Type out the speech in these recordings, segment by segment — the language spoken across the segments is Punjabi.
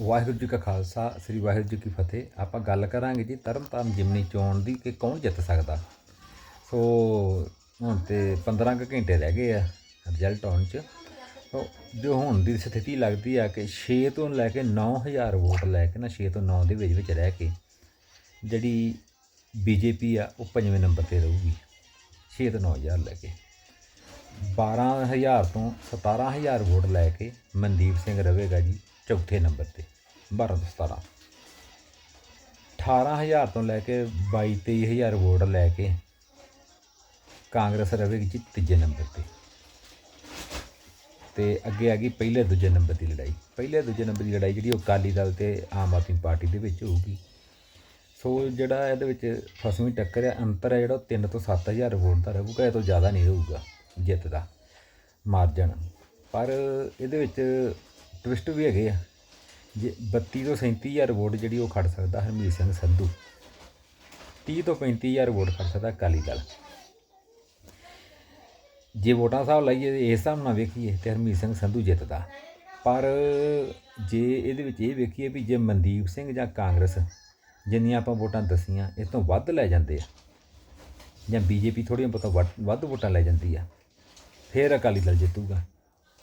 ਵਾਹਿਗੁਰੂ ਜੀ ਕਾ ਖਾਲਸਾ, ਸ੍ਰੀ ਵਾਹਿਗੁਰੂ ਜੀ ਕੀ ਫਤਿਹ। ਆਪਾਂ ਗੱਲ ਕਰਾਂਗੇ ਜੀ ਤਰਨਤਾਰਨ ਜਿਮਨੀ ਚੋਣ ਦੀ ਕਿ ਕੌਣ ਜਿੱਤ ਸਕਦਾ। ਸੋ, ਹੁਣ ਤੇ 15 ਕੁ ਘੰਟੇ ਰਹਿ ਗਏ ਆ ਰਿਜ਼ਲਟ ਆਉਣ ਚ। ਸੋ, ਜੋ ਹੁਣ ਦੀ ਸਥਿਤੀ ਲੱਗਦੀ ਆ ਕਿ 6 ਤੋਂ ਲੈ ਕੇ 9000 ਵੋਟ ਲੈ ਕੇ ਨਾ 6 ਤੋਂ 9 ਦੇ ਵਿੱਚ ਵਿੱਚ ਰਹਿ ਕੇ ਜਿਹੜੀ ਬੀਜੇਪੀ ਆ, ਉਹ ਪੰਜਵੇਂ ਨੰਬਰ ਤੇ ਰਹੂਗੀ। 6 ਤੋਂ 9000 ਲੈ ਕੇ। 12000 ਤੋਂ 17000 ਵੋਟ ਲੈ ਕੇ ਮਨਦੀਪ ਸਿੰਘ ਰਹੇਗਾ ਜੀ। ਚੌਥੇ ਨੰਬਰ ਤੇ 12 ਤੋਂ 17 18000 ਤੋਂ ਲੈ ਕੇ 22 23000 ਵੋਟ ਲੈ ਕੇ ਕਾਂਗਰਸ ਰਵੇਗੀ ਜੀ ਤੀਜੇ ਨੰਬਰ ਤੇ। ਤੇ ਅੱਗੇ ਆ ਗਈ ਪਹਿਲੇ ਦੂਜੇ ਨੰਬਰ ਦੀ ਲੜਾਈ। ਪਹਿਲੇ ਦੂਜੇ ਨੰਬਰ ਦੀ ਲੜਾਈ ਜਿਹੜੀ ਉਹ ਅਕਾਲੀ ਦਲ ਤੇ ਆਮ ਆਦਮੀ ਪਾਰਟੀ ਦੇ ਵਿੱਚ ਹੋਊਗੀ। ਸੋ ਜਿਹੜਾ ਇਹਦੇ ਵਿੱਚ ਫਸਵੀਂ ਟੱਕਰ ਹੈ, ਅੰਤਰ ਹੈ ਜਿਹੜਾ 3 ਤੋਂ 7000 ਵੋਟ ਦਾ ਰਹੂਗਾ, ਇਹ ਤੋਂ ਜ਼ਿਆਦਾ ਨਹੀਂ ਰਹੂਗਾ ਜਿੱਤ ਦਾ ਮਾਰਜਨ। ਪਰ ਇਹਦੇ ਵਿੱਚ ਟਵਿਸਟ ਵੀ ਹੈਗੇ ਆ। ਜੇ 32 ਤੋਂ 37000 ਵੋਟ ਜਿਹੜੀ ਉਹ ਖੜ ਸਕਦਾ, ਹਰਮੀਤ ਸਿੰਘ ਸੰਧੂ। 30 ਤੋਂ 35000 ਵੋਟ ਖੜ ਸਕਦਾ ਅਕਾਲੀ ਦਲ। ਜੇ ਵੋਟਾਂ ਹਿਸਾਬ ਲਾਈਏ ਇਸ ਹਿਸਾਬ ਨਾਲ ਵੇਖੀਏ ਤੇ ਹਰਮੀਤ ਸਿੰਘ ਸੰਧੂ ਜਿੱਤਦਾ। ਪਰ ਜੇ ਇਹਦੇ ਵਿੱਚ ਇਹ ਵੇਖੀਏ ਵੀ ਜੇ ਮਨਦੀਪ ਸਿੰਘ ਜਾਂ ਕਾਂਗਰਸ ਜਿੰਨੀਆਂ ਆਪਾਂ ਵੋਟਾਂ ਦਸੀਆਂ ਇਸ ਤੋਂ ਵੱਧ ਲੈ ਜਾਂਦੇ ਆ। ਜਾਂ ਬੀਜੇਪੀ ਥੋੜ੍ਹੀਆਂ ਬਹੁਤਾਂ ਵੱਧ- ਵੱਧ ਵੋਟਾਂ ਲੈ ਜਾਂਦੀ ਆ। ਫਿਰ ਅਕਾਲੀ ਦਲ ਜਿੱਤੂਗਾ।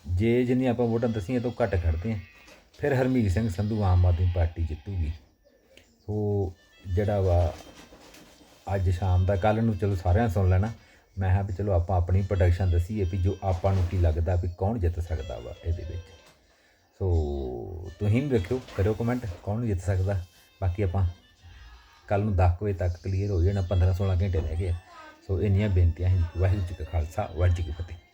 ਜੇ ਜਿੰਨੀਆਂ ਆਪਾਂ ਵੋਟਾਂ ਦਸੀਆਂ ਇਹ ਤੋਂ ਘੱਟ ਖੜਦੇ ਆ ਫਿਰ ਹਰਮੀਤ ਸਿੰਘ ਸੰਧੂ ਆਮ ਆਦਮੀ ਪਾਰਟੀ ਜਿੱਤੂਗੀ। ਸੋ ਜਿਹੜਾ ਵਾ ਅੱਜ ਸ਼ਾਮ ਦਾ ਕੱਲ ਨੂੰ ਚਲੋ ਸਾਰਿਆਂ ਸੁਣ ਲੈਣਾ। ਮੈਂ ਹਾਂ ਵੀ ਚਲੋ ਆਪਾਂ ਆਪਣੀ ਪ੍ਰੋਡਕਸ਼ਨ ਦਸੀਏ ਵੀ ਜੋ ਆਪਾਂ ਨੂੰ ਕੀ ਲੱਗਦਾ ਵੀ ਕੌਣ ਜਿੱਤ ਸਕਦਾ ਵਾ ਇਹਦੇ ਵਿੱਚ। ਸੋ ਤੁਸੀਂ ਵੀ ਵੇਖਿਓ, ਕਰਿਓ ਕਮੈਂਟ ਕੌਣ ਜਿੱਤ ਸਕਦਾ। ਬਾਕੀ ਆਪਾਂ ਕੱਲ ਨੂੰ 10 ਵਜੇ ਤੱਕ ਕਲੀਅਰ ਹੋ ਜਾਣਾ 15 16 ਘੰਟੇ ਰਹਿ ਗਏ ਆ। ਸੋ ਇੰਨੀਆਂ ਬੇਨਤੀਆਂ ਹਨ ਵਾਹਿਗੁਰੂ ਜੀ ਕਾ ਖਾਲਸਾ, ਵਾਹਿਗੁਰੂ ਜੀ ਕੀ ਫਤਿਹ।